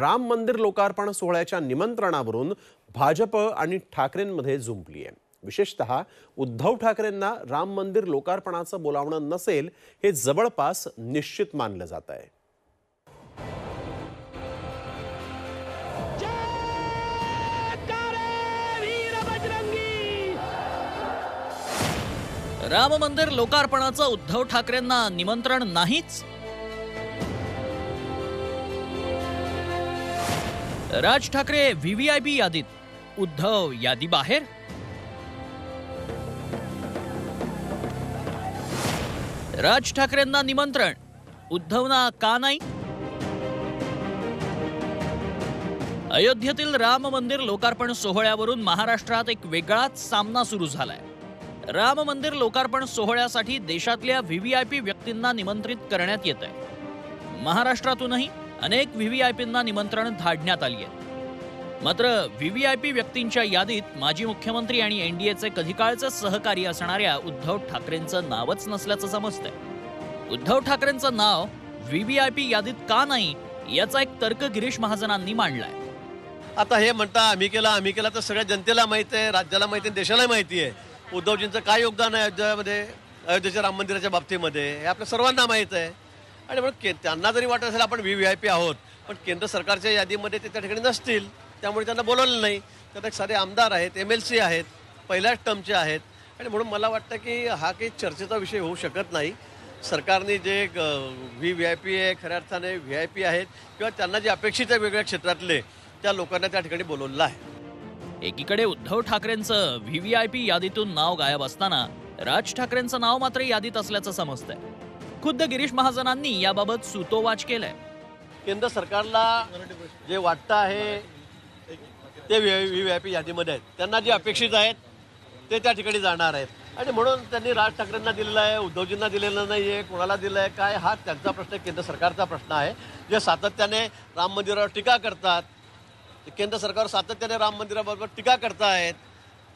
राम मंदिर लोकार्पण सोहळ्याच्या निमंत्रणावरून भाजप आणि ठाकरेंमध्ये झुंपली आहे विशेषतः उद्धव ठाकरेंना राम मंदिर लोकार्पणाचं बोलावणं नसेल हे जवळपास निश्चित मानलं जात आहे राम मंदिर लोकार्पणाचं उद्धव ठाकरेंना निमंत्रण नाहीच? राज ठाकरे व्हीव्हीआयपी यादीत. उद्धव यादी बाहेर राज ठाकरेंना निमंत्रण. उद्धवना का नाही? अयोध्येतील राम मंदिर लोकार्पण सोहळ्यावरून महाराष्ट्रात एक वेगळाच सामना सुरू झालाय. राम मंदिर लोकार्पण सोहळ्यासाठी देशातल्या व्हीव्हीआयपी व्यक्तींना निमंत्रित करण्यात येत आहे महाराष्ट्रातूनही अनेक व्ही व्ही आय पींना निमंत्रण धाडण्यात आली आहेत मात्र व्ही व्ही आय पी व्यक्तींच्या यादीत माजी मुख्यमंत्री आणि एनडीएचे कधी काळचे सहकारी असणाऱ्या उद्धव ठाकरेंचं नावच नसल्याचं समजतंय. उद्धव ठाकरेंचं नाव व्ही व्ही आय पी यादीत का नाही याचा एक तर्क गिरीश महाजनांनी मांडलाय. आता हे म्हणता आम्ही केला आम्ही केला तर सगळ्या जनतेला माहिती आहे राज्याला माहिती आहे देशाला माहिती आहे. उद्धवजींचं काय योगदान आहे अयोध्यामध्ये अयोध्येच्या राम मंदिराच्या बाबतीमध्ये हे आपल्या सर्वांना माहीत आहे. आणि म्हणून के त्यांना जरी वाटत असेल आपण व्ही व्ही आय पी आहोत पण केंद्र सरकारच्या यादीमध्ये ते त्या ठिकाणी नसतील त्यामुळे त्यांना बोलवलं नाही. त्यात एक सारे आमदार आहेत एम एल सी आहेत पहिल्याच टर्मचे आहेत. आणि म्हणून मला वाटतं की हा काही चर्चेचा विषय होऊ शकत नाही. सरकारने जे व्ही व्ही आय पी आहे खऱ्या अर्थाने व्ही आय पी आहेत किंवा त्यांना जे अपेक्षित आहे वेगवेगळ्या क्षेत्रातले त्या लोकांना त्या ठिकाणी बोलवलेलं आहे. एकीकडे उद्धव ठाकरेंचं व्ही व्ही आय पी यादीतून नाव गायब असताना राज ठाकरेंचं नाव मात्र यादीत असल्याचं समजतंय. खुद्द गिरीश महाजनांनी याबाबत सुतोवाच केलंय. केंद्र सरकारला जे वाटतं आहे ते व्ही व्ही आय पी यादीमध्ये आहेत. त्यांना जे अपेक्षित आहेत ते त्या ठिकाणी जाणार आहेत. आणि म्हणून त्यांनी राज ठाकरेंना दिलेलं आहे उद्धवजींना दिलेलं नाही आहे कोणाला दिलं आहे काय हा त्यांचा प्रश्न केंद्र सरकारचा प्रश्न आहे. जे सातत्याने राम मंदिरावर टीका करतात केंद्र सरकार सातत्याने राम मंदिराबरोबर टीका करतायत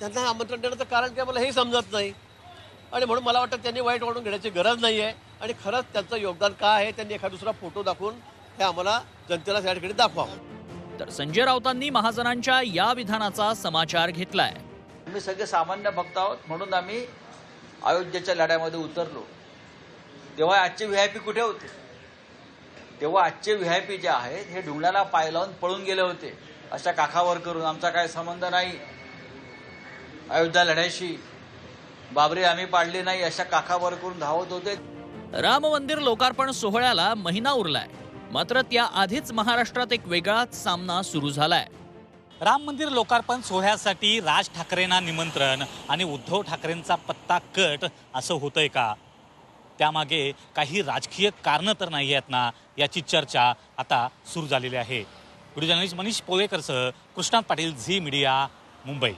त्यांना आमंत्रण देण्याचं कारण काय मला हे समजत नाही. आणि म्हणून मला वाटतं त्यांनी वाईट वाढून घेण्याची गरज नाही आहे आणि खरंच त्यांचं योगदान काय आहे त्यांनी एखादा दुसरा फोटो दाखवून हे आम्हाला जनतेला त्या ठिकाणी दाखवावं. तर संजय राऊतांनी महाजनांच्या या विधानाचा समाचार घेतलाय. आम्ही सगळे सामान्य भक्त आहोत म्हणून आम्ही अयोध्येच्या लढ्यामध्ये उतरलो. तेव्हा आजचे व्ही आय पी कुठे होते? तेव्हा आजचे व्ही आय पी जे आहेत हे ढुंगणाला पाय लावून पळून गेले होते. अशा काखावर करून आमचा काय संबंध नाही. अयोध्या लढ्याशी बाबरी आम्ही पाडली नाही अशा काखावर करून धावत होते. राम मंदिर लोकार्पण सोहळ्याला महिना उरलाय. मात्र त्या आधीच महाराष्ट्रात एक वेगळाच सामना सुरू झालाय. राम मंदिर लोकार्पण सोहळ्यासाठी राज ठाकरेंना निमंत्रण आणि उद्धव ठाकरेंचा पत्ता कट असं होतंय का? त्यामागे काही राजकीय कारणं तर नाही आहेत ना याची चर्चा आता सुरू झालेली आहे. व्हिडिओ जर्नलिस्ट मनीष पोळेकरसह कृष्णात पाटील झी मीडिया मुंबई.